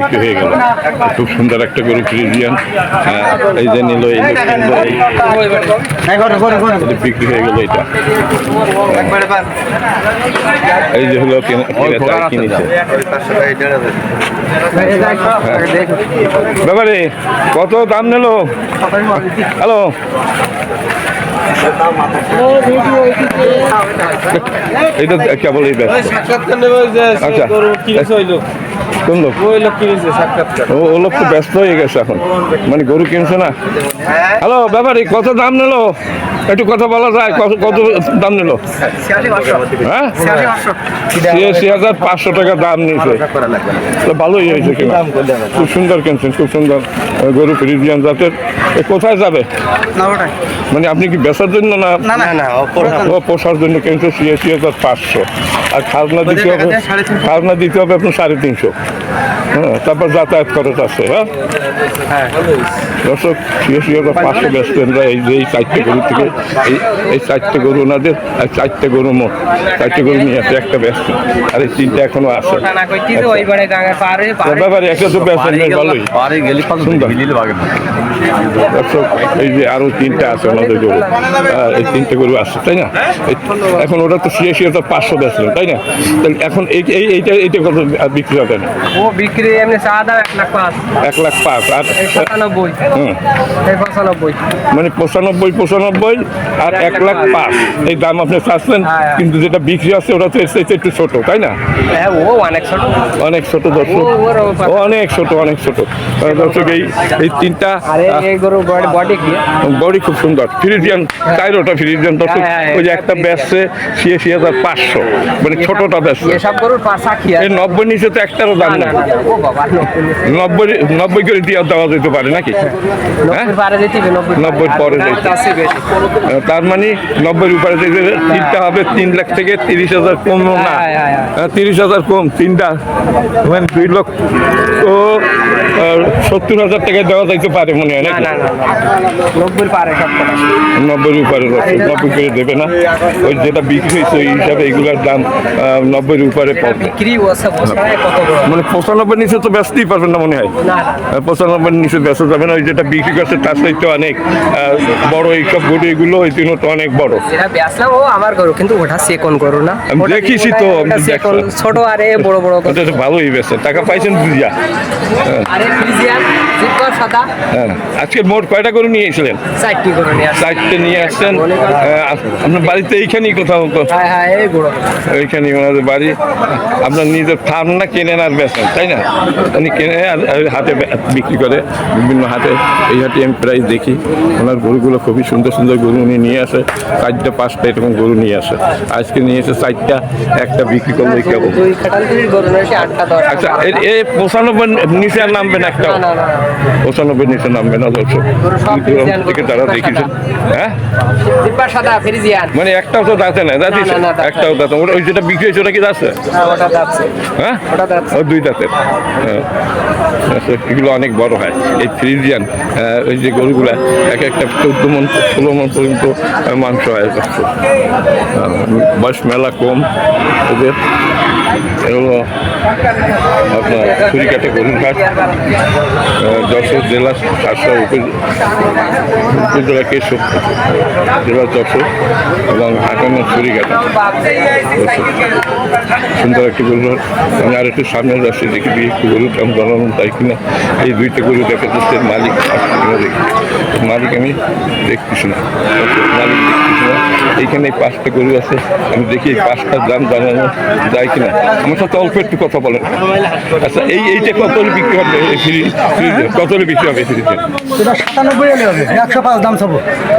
বিক্রি হয়ে গেল। খুব সুন্দর একটা গরু ফ্রিজিয়ান। এই যে নিল এই বিক্রি হয়ে গেল এটা। এই যে হলো কিনেছে। ব্যাপারে কত দাম নিল? হ্যালো? এটা কেবল এই ব্যস্ত আচ্ছা। কোন লোক? ও ও লোক তো ব্যস্ত হয়ে গেছে এখন। মানে গরু কিনছে না? হ্যালো ব্যাপারে কত দাম নিলো? একটু কথা বলা যায় কত কত দাম নিলো? হ্যাঁ? ছিয়াশি হাজার পাঁচশো টাকা দাম নিয়েছে। ভালোই হয়েছে কিনা। খুব সুন্দর কিনছেন খুব সুন্দর। আহ, গরু ফ্রিজিয়ান জাতের। কোথায় যাবে? মানে আপনি কি বেচার জন্য না? পোষার জন্য। কিনছে ছিয়াশি হাজার পাঁচশো। আর খাজনা দিতে হবে খাজনা দিতে হবে আপনার সাড়ে তিনশো। হ্যাঁ তারপর যাতায়াত খরচ আছে হ্যাঁ? দর্শক ছিয়াশি হাজার পাঁচশো ব্যস্তেনরা এই যে এই চারটে গরু থেকে এই এই চারটে গরু ওনাদের আর চারটে গরু মোট। চারটে গরু নিয়ে আছে একটা ব্যস্ত আর এই তিনটা এখনও আছে। ব্যাপারে একটা তো ব্যস্ত নেই ভালোই। সুন্দর। দর্শক এই যে আরও তিনটা আছে ওনাদের গরু এই তিনটে গরু আছে তাই না? এখন ওটা তো হাজার পাঁচশো বেচলেন তাই না? তাহলে এখন এই এই- এইটা এইটা কত বিক্রি হবে? না ও বিক্রি এমনি চা দাম এক লাখ পাঁচ। এক লাখ পাঁচ আর এই পঁচানব্বই। মানে পঁচানব্বই পঁচানব্বই আর এক লাখ পাঁচ। এই দাম আপনি চাচ্ছেন হ্যাঁ, হ্যাঁ। কিন্তু যেটা বিক্রি আছে ওটা তো চাইতে একটু ছোট তাই না? হ্যাঁ ও অনেক ছোট। অনেক ছোট দর্শক। অনেক ছোট অনেক ছোট। দর্শক এই এই তিনটা এই- এই গরু বডি কি? বডি খুব সুন্দর। ফ্রিজিয়ান চাইরোটা ফ্রিজিয়ান দর্শক হ্যাঁ, ওই যে একটা। ব্যাসছে ছিয়াশি হাজার পাঁচশো। মানে ছোটটা ব্যাসছে এসব গরুর পাশা কি নব্বই নিচে তো একটারও দাম না। ও নব্বই নব্বই করে দেওয়া যেতে পারে নাকি? হ্যাঁ? নব্বই পারে নব্বই নব্বই তার মানে নব্বই উপরে তিনটা হবে তিন লাখ থেকে তিরিশ হাজার কম না? হ্যাঁ, হ্যাঁ, তিরিশ হাজার কম তিনটা। মানে দুই লক্ষ তো সত্তর হাজার টাকা দেওয়া যাইতে পারে মনে হয় নাকি। নব্বই পারে নব্বই উপরে নব্বই করে দেবে না? ওই যেটা বিক্রি হয়েছে ওই হিসাবে এগুলোর দাম আহ, নব্বইয়ের উপরে বিক্রি কত বড় মানে পঁচানব্বই নিচে তো ব্যস্তই পারবেন না মনে হয়। আর পঁচানব্বই নিচে ব্যস্ত যাবে না ওই যেটা বিক্রি করছে তার সাথে অনেক বড় এইসব গরু এগুলো ওই তিনও তো অনেক বড়। যেটা বেচলাম ও আমার গরু কিন্তু ওটা সেকন গরু না? আমি দেখেছি তো। ছোট আরে বড় বড় ওটা তো ভালোই বেছে টাকা পাইছেন বুঝিয়া। আরে ফ্রিজিয়ান জিতকর সাদা। হ্যাঁ আজকে মোট কয়টা গরু নিয়ে এসেছিলেন? চারটি গরু নিয়ে চারটে নিয়ে আসছেন। আপনার বাড়িতে এইখানেই কোথাও হ্যাঁ হ্যাঁ এই বড় ওইখানেই ওনাদের বাড়ি। আপনার নিজের ফার্ম না কেনেন আর বেচেন তাই না? উনি কেনে আর আর বিক্রি করে বিভিন্ন হাতে এই হাটে আমি প্রায় দেখি। ওনার গরুগুলো খুবই সুন্দর সুন্দর গরু উনি নিয়ে আসে। চারটা পাঁচটা এরকম গরু নিয়ে আসে। আজকে নিয়ে এসে চারটা একটা বিক্রি করলে দশ আচ্ছা এ- এ পঁচানব্বই নিচে আর নামবেন একটা পঁচানব্বই নিচে নামবে না দর্শক? থেকে যারা দেখেছেন হ্যাঁ? মানে একটাও তো দাঁতে না দাঁতি না, না, না, দাঁত একটাও দাঁত ওই যেটা বিক্রি হয়েছে ওটা কি দাঁতছে? হ্যাঁ ওটা হ্যাঁ দুই দাঁতের হ্যাঁ। আচ্ছা, এগুলো অনেক বড় হয়। এই ফ্রিজিয়ান আহ, ওই যে গরুগুলো এক একটা চোদ্দ মন ষোলো মন পর্যন্ত মাংস হয় বয়স মেলা কম। ওদের এগুলো আপনার ছুরিকাটে গরুর ঘাট আহ, যশোর জেলা সাতশো উপজেলা কেশব জেলা যশোর এবং আটান্ন ছুরিকাটা সুন্দর একটি গরু হাট। আমি আর একটু সামনে যাচ্ছি দেখি দিয়ে একটু গরু দাম জানানো তাই কিনা। এই দুইটা গরু দেখা যাচ্ছে মালিক। মালিক আমি দেখতেছি না। মালিক দেখতেছি না। এইখানে পাঁচটা গরু আছে। আমি দেখি এই পাঁচটার দাম জানানো যায় কিনা। আমার সাথে অল্প একটু কথা বলেন। আচ্ছা এই এইটা কত বিক্রি হবে? এই কত বিক্রি হবে ফ্রিজে? সাতানব্বই হবে একশো পাঁচ দাম চাবো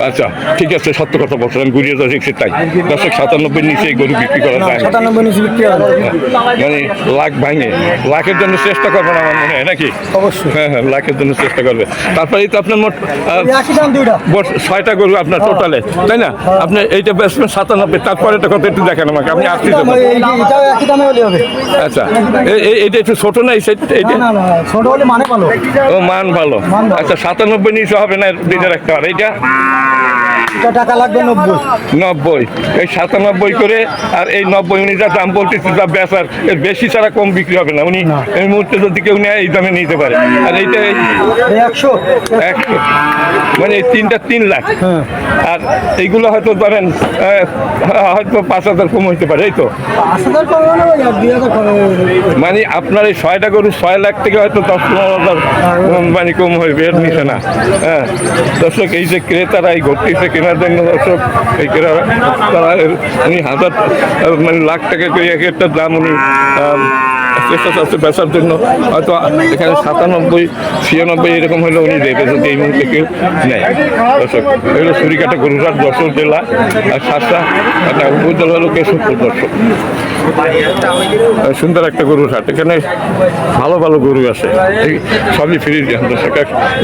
আচ্ছা ঠিক আছে সত্য কথা বলছেন আমি ঘুরিয়ে যাচ্ছি তাই। দশক সাতানব্বই নিচে গরু বিক্রি করা যায়। সাতানব্বই নিচে বিক্রি মানে লাখ ভাঙে। লাখের জন্য চেষ্টা করবেন আমার মনে হয় নাকি? অবশ্যই। হ্যাঁ হ্যাঁ লাখের জন্য চেষ্টা করবে। তারপরে তো আপনার মোট ছয়টা গরু আপনার টোটালে তাই না? আপনি এইটা বেচবেন সাতানব্বই তারপরে কত একটু দেখেন আমাকে আপনি আসতে হলে হবে। আচ্ছা এটা একটু ছোট না এই সাইড- না না না ছোট হলে মানে ভালো। ও মান ভালো। আচ্ছা সাতানব্বই নিচে হবে না দুইটার একটা আর এইটা? টাকা লাগবে নব্বই? নব্বই। এই সাতানব্বই করে আর এই নব্বই উনি যা দাম বলতেছে যা বেচার এর বেশি ছাড়া কম বিক্রি হবে না। উনি এই মুহূর্তে যদি কেউ নেয় এই দামে নিতে পারে। আর এইটা এই এই একশো? একশো। মানে এই তিনটা তিন লাখ। হ্যাঁ। আর এইগুলো হয়তো ধরেন হয়তো পাঁচ হাজার কম হইতে পারে এই তো। মানে মানে আপনার এই ছয়টা গরু ছয় লাখ থেকে হয়তো দশ পনেরো হাজার মানে কম হইবে এর নিচে না। হ্যাঁ। দর্শক এই যে ক্রেতারা এই ঘটতেছে কেনার জন্য দর্শক, এই কেনা তারা উনি হাজার মানে লাখ টাকা করে এক একটা দাম উনি চেষ্টা চাচ্ছে বেচার জন্য। হয়তো এখানে সাতানব্বই, ছিয়ানব্বই এরকম হলে উনি দেবে যদি এই মুহূর্তে কেউ নেয়। দর্শক, এগুলো সুরিকাটা গরুরাট দর্শক জেলা, আর সাতটা, একটা উপজেলা হলো কেশবপুর দর্শক। সুন্দর একটা গরুর হাট। এখানে ভালো ভালো গরু আছে। সবই ফ্রি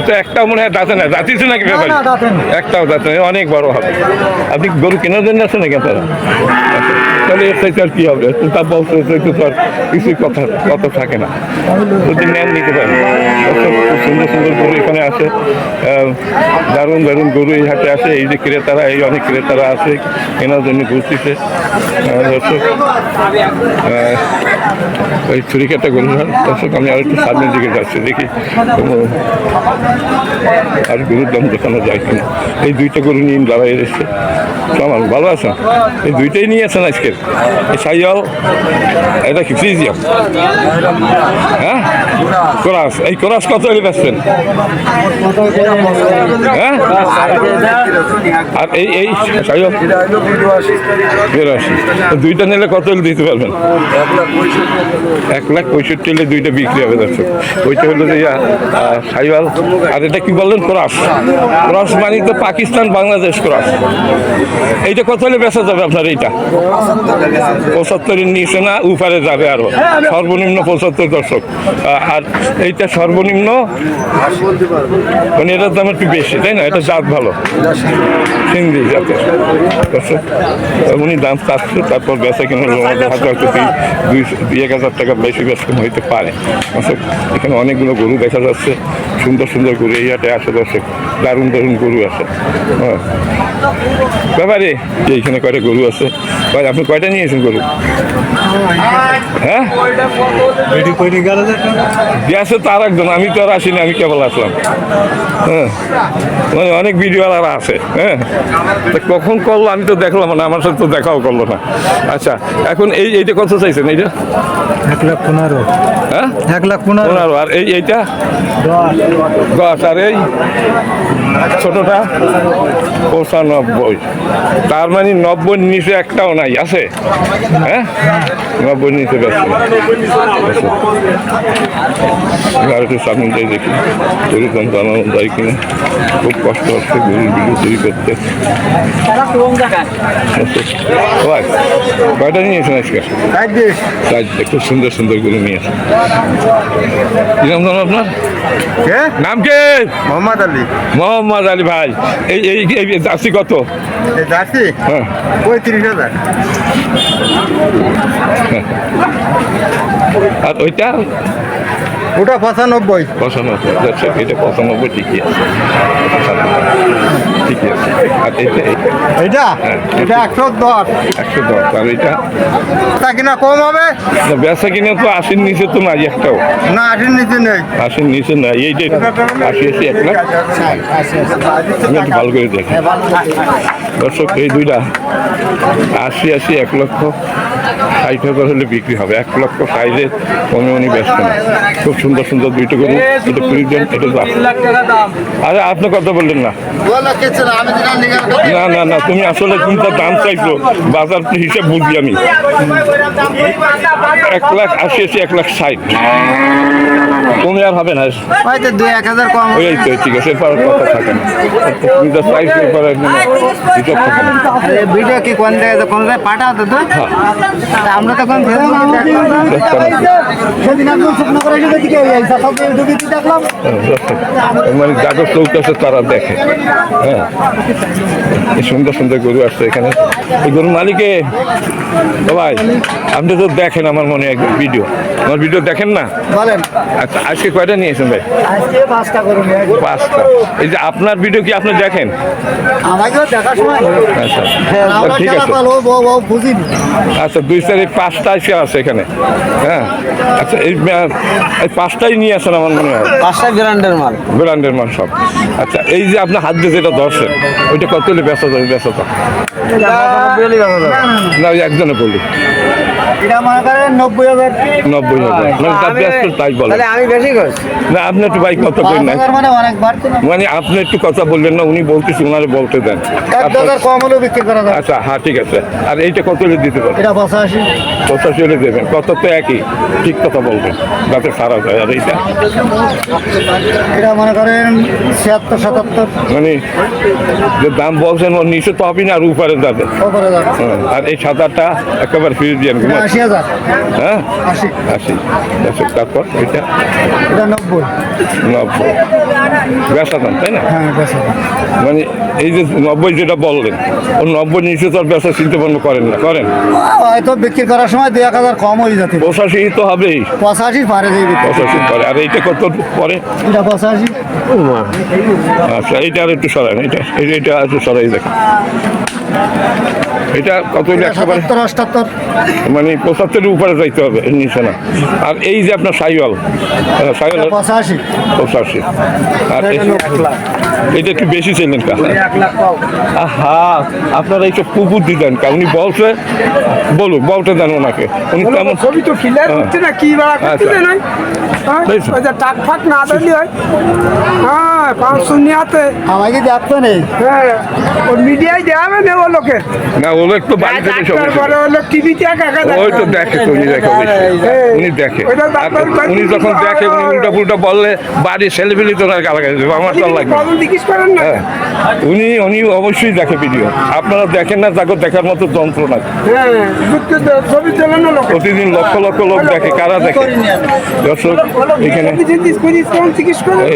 তো একটাও মনে হয় দাঁতে না দাঁতিছে নাকি ব্যাপারে। একটাও দাঁতে নেই অনেক বড় হবে। আপনি গরু কেনার জন্য আসেন নাকি আপনারা? তাহলে এর আর কি হবে? তা বলতে একটু তো আর কিছুই কথা কথা থাকে না। যদি নেন নিতে পারেন। সুন্দর সুন্দর গরু এখানে আছে। দারুণ দারুণ গরু এই হাটে আসে এই যে ক্রেতারা এই অনেক ক্রেতারা আছে। কেনার জন্য ঘুরতেছে। দর্শক ওই ছুরিকাটা গরু তার সঙ্গে আমি আর একটু সামনের দিকে যাচ্ছি, দেখি আর গরুর দাম দেখানো যায় কিনা। এই দুইটা গরু নিয়ে দাঁড়াই এসেছে। কেমন, ভালো আছো? এই দুইটাই নিয়ে আসেন আজকের এই সাইয়াল, এটা কি ফ্রিজিয়াম? হ্যাঁ? কোরাস, এই কোরাস কত হলে বেচবেন হ্যাঁ? আর এই এই বিরাশি। দুইটা নিলে কত হলে দিতে পারবেন? এক লাখ পঁয়ষট্টি হলে দুইটা বিক্রি হবে, দর্শক। ওইটা হলো যে সাইওয়াল। আর এটা কি বললেন? ক্রস। ক্রস মানে তো পাকিস্তান, বাংলাদেশ ক্রস। এইটা কত হলে বেচা যাবে আপনার এইটা? পঁচাত্তরের নিচে না, উপরে যাবে আরও। সর্বনিম্ন পঁচাত্তর, দর্শক। আর এইটা সর্বনিম্ন মানে এটার দাম একটু বেশি, তাই না? এটা জাত ভালো। হিন্দি জাতের। দর্শক উনি দাম চাচ্ছে, তারপর বেচা কিনে হয়তো দুই এক হাজার টাকা বেশি বেশি হইতে পারে। দর্শক এখানে অনেকগুলো গরু দেখা যাচ্ছে, সুন্দর সুন্দর গরু, এই হাটে আসে দর্শক, দারুণ দারুণ গরু আছে। হ্যাঁ। ব্যাপারে যে এখানে কয়টা গরু আছে? আপনি কয়টা নিয়েছেন গরু? হ্যাঁ? গেছে তো আর একজন আমি তো আর আসিনি আমি কেবল আসলাম। হ্যাঁ? মানে অনেক ভিডিওওয়ালারা আছে হ্যাঁ? কখন করল আমি তো দেখলাম না আমার সাথে তো দেখাও করল না। আচ্ছা এখন এই এইটা কত চাইছেন এইটা? এক লাখ পনেরো। হ্যাঁ? এক লাখ পনেরো। পনেরো আর এই এইটা? দশ আর এই? ছোটটা পঁচানব্বই। তার মানে নব্বই নিচে একটাও নাই আছে? হ্যাঁ? নব্বই নিচে একটু সামনে যাই দেখি। জানানো যায় কিনা। খুব কষ্ট হচ্ছে গরুর ভিডিও তৈরি করতে। কয়টা নিয়েছেন আজকে? খুব সুন্দর সুন্দর গরু নিয়েছে কি নাম আপনার? নাম কে? মোহাম্মদ আলী। মোহাম্মদ আলী ভাই এই এই জার্সি কত? জার্সি? হ্যাঁ। পঁয়ত্রিশ হাজার। আর ওইটা? ওটা পঁচানব্বই। পঁচানব্বই আচ্ছা এটা পঁচানব্বই ঠিকই আছে। ঠিকই আছে। আর এটা এটা এটা হ্যাঁ। একশো দশ। একশো দশ আর এটা তা কিনা কম হবে? না, বেচা কিনে তো আশির নিচে তো নাই একটাও। না আটির নিচে নেই। আশির নিচে নাই এইটাই আশি আশি এক লাখ। আমি একটু ভালো করে দেখি। দর্শক এই দুইটা আশি আশি এক লক্ষ। ষাট হাজার হলে বিক্রি হবে। এক লক্ষ ষাটের কমে উনি ব্যস্ত না খুব সুন্দর সুন্দর দুইটা গরু এটা কুড়ি দেন এটা দাম আরে আপনি কথা বললেন না। না না না তুমি আসলে তুমি তো দাম চাইছো বাজার হিসাব বুঝি আমি। এক লাখ আশি আশি এক লাখ ষাট। কমে আর হবে না। হয়তো দুই এক হাজার কম। ওই তো ঠিক আছে এরপর কথা থাকে না। তুমি তো প্রাইস এরপর একদম থাকে না ভিডিও কি কোন জায়গায় কোন জায়গায় পাঠাতো তো তা আমরা তখন দেখি হ্যাঁ। মানে যাদের চৌক আছে তারা দেখে। হ্যাঁ। এই সুন্দর সুন্দর গরু আসছে এখানে। এই গরুর মালিকে ভাই আপনি তো দেখেন আমার মনে হয় ভিডিও। আমার ভিডিও দেখেন না? বলেন। আচ্ছা আজকে কয়টা নিয়েছেন ভাই? আজকে পাঁচটা করুন পাঁচটা। এই যে আপনার ভিডিও কি আপনি দেখেন? আমাকেও দেখার সময় আচ্ছা। ঠিক আছে। আচ্ছা দুই তারিখ পাঁচটা এসে আছে এখানে। হ্যাঁ? আচ্ছা এই এই পাঁচটাই নিয়ে আসেন আমার মনে হয়। পাঁচটা ব্র্যান্ডের মাল। ব্র্যান্ডের মাল সব। আচ্ছা এই যে আপনার হাত দিয়ে যেটা ধরছেন ওইটা কত হলে ব্যস্ত ব্যস্ততা না ওই একজনে বলি। এটা মনে করেন নব্বই হাজার। নব্বই হাজার। মানে তার ব্যস্ত তাই বলে। আমি বেশি করছি। না আপনি একটু বাইক কথা বলেন না। মানে অনেক বাড়ছে না। মানে আপনি একটু কথা বললেন না উনি বলতেছি ওনারে বলতে দেন। এক হাজার কম হলেও বিক্রি করা যায়। আচ্ছা হ্যাঁ ঠিক আছে। আর এইটা কত হলে দিতে পারবেন? এটা পঁচাশি। পঁচাশি হলে দেবেন। কত তো একই। ঠিক কথা বলবেন। যাতে সারা যায় আর এইটা? এটা মনে করেন ছিয়াত্তর সাতাত্তর। মানে যে দাম বলছেন ওর নিচে তো হবে না আর উপরে যাবে। আর এই সাঁতারটা একেবারে ফিরে দিয়ে আশি হাজার। হ্যাঁ? আশি। আশি। আচ্ছা তারপর এটা? এটা নব্বই। নব্বই। ব্যবসা তাই না? হ্যাঁ মানে এই যে নব্বই যেটা বললেন ও নব্বই নিচে তো আর ব্যবসা চিন্তা ভাবনা করেন না করেন? হয়তো বিক্রি করার সময় দুই এক হাজার কম হয়ে যেতে পঁচাশি তো হবেই। পঁচাশি পারে দিয়ে বিক্রি পঁচাশি পরে। আর এইটা কত পরে? এটা পঁচাশি। আচ্ছা এইটা আর একটু এইটা এই- এইটা একটু সরাই দেখেন। এটা কত এটা সাতাত্তর অষ্টাত্তর মানে পঁচাত্তরের উপরে যাইতে হবে নিচে না আর এই যে আপনার সাইওয়াল সাইওয়াল পঁচাশি। পঁচাশি। আর এটা একটু বেশি ছিলেন আহা আপনারা এইসব কুকুর দিতেন কা উনি বলছে বলুক বলতে দেন ওনাকে। উনি কেমন ছবি তো হ্যাঁ। হচ্ছে না কি বাড়া করতে হ্যাঁ বুঝছি। ওই যে টাক ফাক না দিলি হয় হ্যাঁ আমাকে নেই হ্যাঁ মিডিয়ায় দেখাবে না ও লোকে। না ও একটু বাড়ি থেকে সব ও লোক টিভিতে একা একা ওই তো দেখে। উনি দেখে। উনি দেখে। উনি যখন দেখে উনি উল্টা পুল্টা বললে বাড়ি ছেলেপিলি তো গালাগালি আমার তো লাগবে হ্যাঁ। উনি উনি অবশ্যই দেখে ভিডিও। আপনারা দেখেন না তাকে দেখার মতো যন্ত্র না হ্যাঁ প্রতিদিন লক্ষ লক্ষ লোক দেখে কারা দেখে? দর্শক এখানে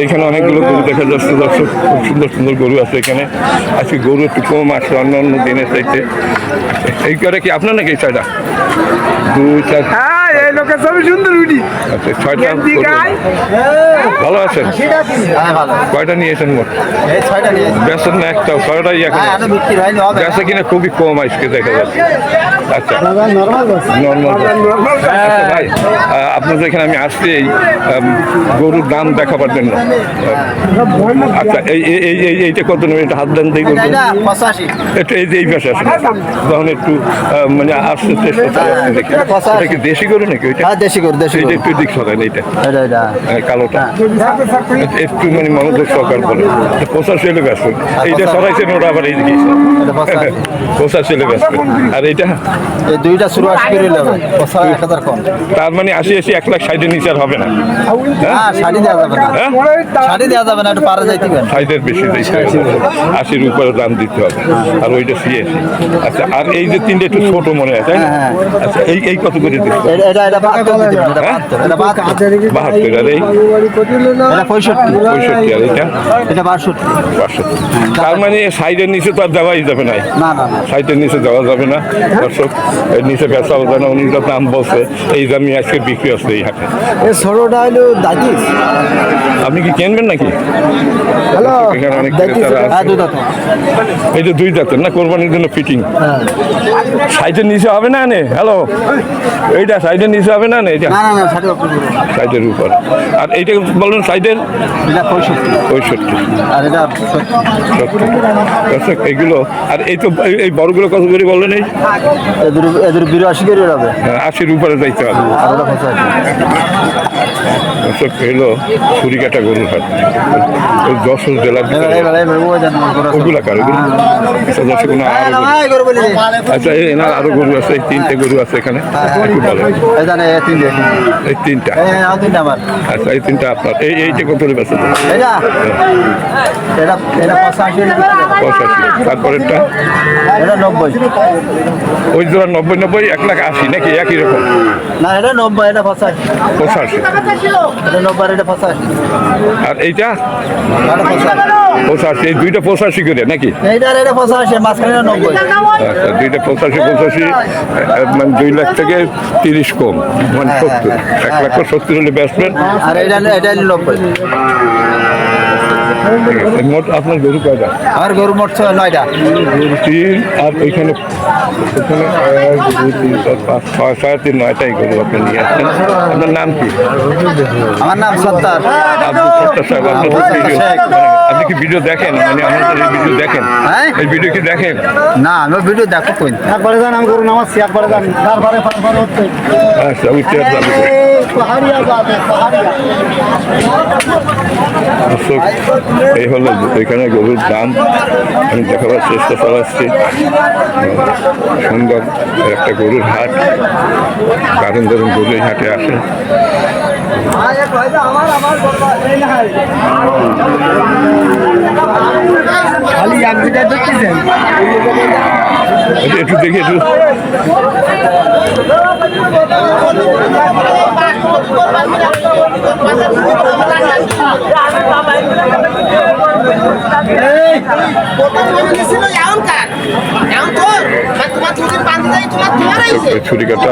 এখানে অনেকগুলো গরু দেখা যাচ্ছে, দর্শক। খুব সুন্দর সুন্দর গরু আছে এখানে। আজকে গরু একটু কম আসে, অন্য অন্য দিনের চাইতে। এই করে কি আপনার নাকি এই ছয়টা? দু চার হ্যাঁ এই লোকের ছবি সুন্দর উঠি। আচ্ছা ছয়টা ভালো আছেন? হ্যাঁ ভালো কয়টা নিয়েছেন মোট? এই ছয়টা নিয়ে বেসন না একটা ছয়টাই এখন হ্যাঁ কিনা খুবই কম আজকে দেখা যাচ্ছে। আচ্ছা। নর্মাল বস নর্মাল আচ্ছা ভাই আহ, আপনাদের এখানে আমি আসছি এই গরুর দাম দেখাবার জন্য আচ্ছা এই এই- এই এই এইটা কত নেবে এটা হাত দেন এটা পঁচাশি। একটু এই যে এই পাশে আসেন। তখন একটু মানে আসতে চেষ্টা করে দেখি। দেশি গরু? নাকি ওইটা? হ্যাঁ দেশি গরু দেশি গরু। একটু দিক এইটা। এটা এটা। আহ, কালোটা। একটু মানে সহকার বলে ব্যস্ত এইটা সরাইছেন ওটা আবার এইদিকে পঁচাশি। ছেলে ব্যস্ত আর এইটা? এই দুইটা শুরু আশি করে নেবে এক হাজার কম। তার মানে আশি আশি এক লাখ ষাটের নিচে আর হবে না। হ্যাঁ শাড়ি দেওয়া যাবে না। হ্যাঁ? দেওয়া যাবে না একটু পারা যাইতে পারে। ষাটের বেশি দিতে হবে। আশির উপরে দাম দিতে হবে। আর ওইটা ছিয়াশি। আচ্ছা আর এই যে তিনটে একটু ছোট মনে হয় তাই না? হ্যাঁ, আচ্ছা এই এই কত করে দিচ্ছে এটা এটা এটা বাহাত্তর দিতে হবে, এটা বাহাত্তর এটা বাহাত্তর। বাহাত্তর আর এই এটা পঁয়ষট্টি। পঁয়ষট্টি আর এইটা এটা। বাষট্টি। বাষট্টি। তার মানে সাইডের নিচে তো আর দেওয়াই যাবে না। না না না। নিচে যাওয়া যাবে না। দর্শক এর নিচে ব্যবসা হবে না উনি দাম বলছে এই দামই আজকে বিক্রি আছে এই হাটে। এই হলো দাদিস আপনি কি কিনবেন নাকি? হ্যালো হ্যাঁ এই যে দুই দাঁতের না কোরবানির জন্য ফিটিং সাইডের নিচে হবে না নে হ্যালো? এইটা সাইডের নিচে হবে না এটা? না না সাইডের উপর। আর এইটা বলুন সাইডের? এটা পঁয়ষট্টি। পঁয়ষট্টি। আর এটা সত্তর। এইগুলো আর এই তো এই- বড়গুলো কত করে বললেন এই? এদের এদের বিরাশি করে হবে হ্যাঁ, আশির উপরে যাইতে হবে। আর দর্শক এলো ছুরিকাটা গরুর হাট ওই যশোর জেলার এবার ভিতরে এবার এবার ও জানো গরু আছে। ওগুলা কার? ওগুলো? আচ্ছা দর্শক হ্যাঁ, বলি। রে। আচ্ছা এই এনার আরও গরু আছে এই তিনটে গরু আছে এখানে। এই তিনটে। আচ্ছা এই তিনটা আপনার। এই এইটা কত এটা পঁচাশি তারপরেরটা? ওই জোড়া নব্বই নব্বই এক লাখ আশি নাকি একই রকম? না এটা নব্বই এটা পঁচাশি। পঁচাশি। আর এইটা? পঁচাশি। এই দুইটা পঁচাশি করে নাকি? আচ্ছা দুইটা পঁচাশি পঁচাশি মানে দুই লাখ থেকে তিরিশ কম মানে সত্তর এক লাখ সত্তর হলে ব্যাটসম্যান আর এটা নব্বই। মোট আপনার গরু কয়টা? আমার গরু মোট ছয় নয়টা। তিন আর ওইখানে পাঁচ ছয় সাড়ে তিন নয়টাই গরু আপনি নিয়ে আসছেন। আপনার নাম কি? আমার নাম সত্তার। আব্দুল সত্তার সাহেব আপনার ভিডিও আপনি কি ভিডিও দেখেন? মানে আমাদের এই ভিডিও দেখেন হ্যাঁ? এই ভিডিও কি দেখেন? না আমি ভিডিও দেখো কই একবারে যান আমি করুন নামাচ্ছি একবারে যান। তারপরে তারপরে হচ্ছে। আচ্ছা উঠতে যাবে পাহাড়িয়া যাবে পাহাড়িয়া। দর্শক এই হলো এখানে গরুর দাম আমি দেখাবার চেষ্টা চালাচ্ছি। সুন্দর একটা গরুর হাট। দারুণ দারুণ গরুর হাটে আসে। খালি এক বিঘা দেখতেছেন একটু দেখি একটু তোমার ছুরি কাটা